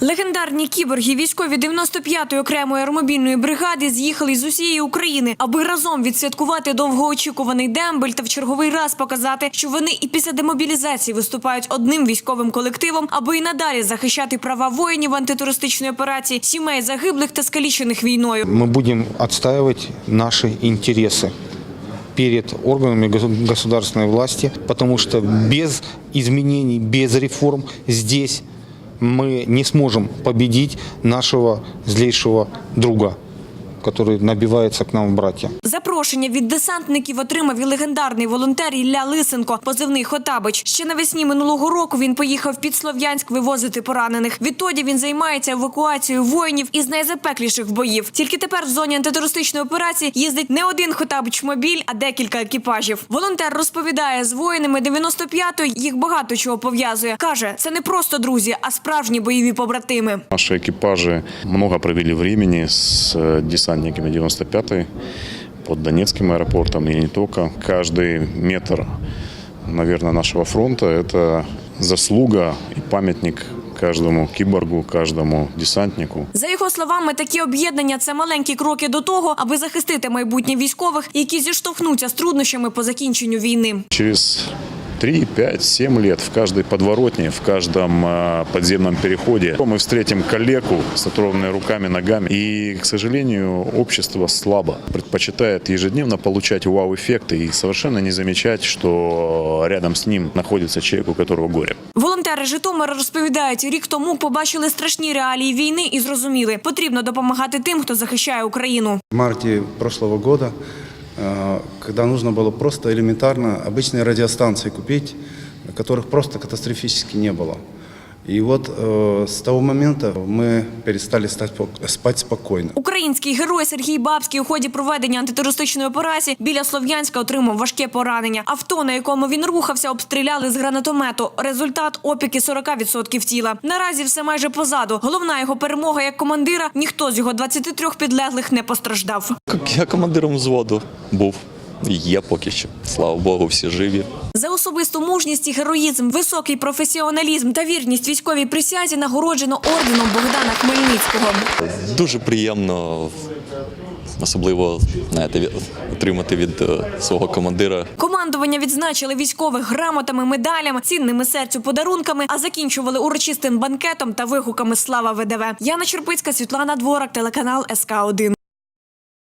Легендарні кіборги військові 95-ї окремої аеромобільної бригади з'їхали з усієї України, аби разом відсвяткувати довгоочікуваний дембель та в черговий раз показати, що вони і після демобілізації виступають одним військовим колективом, аби і надалі захищати права воїнів антитерористичної операції, сімей загиблих та скалічених війною. Мы будем отстаивать наши интересы перед органами госу- государственной власти, потому что без изменений, без реформ здесь мы не сможем победить нашего злейшего друга, который набивается к нам в братья. Запрошення від десантників отримав і легендарний волонтер Ілля Лисенко, позивний Хотабич. Ще навесні минулого року він поїхав під Слов'янськ вивозити поранених. Відтоді він займається евакуацією воїнів із найзапекліших боїв. Тільки тепер в зоні антитерористичної операції їздить не один Хотабич мобіль, а декілька екіпажів. Волонтер розповідає, з воїнами 95-ї їх багато чого пов'язує. каже, це не просто друзі, а справжні бойові побратими. Наши экипажи много провели времени с э, десантниками 95-й под Донецким аэропортом и не только. Каждый метр, наверное, нашего фронта – это заслуга и памятник каждому киборгу, каждому десантнику. За його словами, такі об'єднання це маленькі кроки до того, аби захистити майбутнє військових, які зіштовхнуться з труднощами по закінченню війни. Через 3, 5, 7 лет в каждой подворотне, в каждом э, подземном переходе мы встретим калеку с оторванными руками, ногами. И, к сожалению, общество слабо предпочитает ежедневно получать вау-эффекты и совершенно не замечать, что рядом с ним находится человек, у которого горе. Волонтери Житомира розповідають, рік тому побачили страшні реалії війни і зрозуміли, потрібно допомагати тим, хто захищає Україну. В марте прошлого года, э, когда нужно было просто элементарно обычные радиостанции купить, которых просто катастрофически не было. И вот э, с того момента мы перестали стать пок- спать спокойно. Український герой Сергій Бабський у ході проведення антитерористичної операції біля Слов'янська отримав важке поранення. Авто, на якому він рухався, обстріляли з гранатомету. Результат опіки 40% тіла. Наразі все майже позаду. Головна його перемога як командира. Ніхто з його 23 підлеглих не постраждав. Як Я командиром взводу був. Є поки що. Слава Богу, всі живі. За особисту мужність і героїзм, високий професіоналізм та вірність військовій присязі нагороджено орденом Богдана Хмельницького. Дуже приємно, особливо знаєте, отримати від е, свого командира Командування відзначили військових грамотами, медалями, цінними серцю подарунками, а закінчували урочистим банкетом та вигуками Слава ВДВ. Яна Черпицька, Світлана Дворак, телеканал СК 1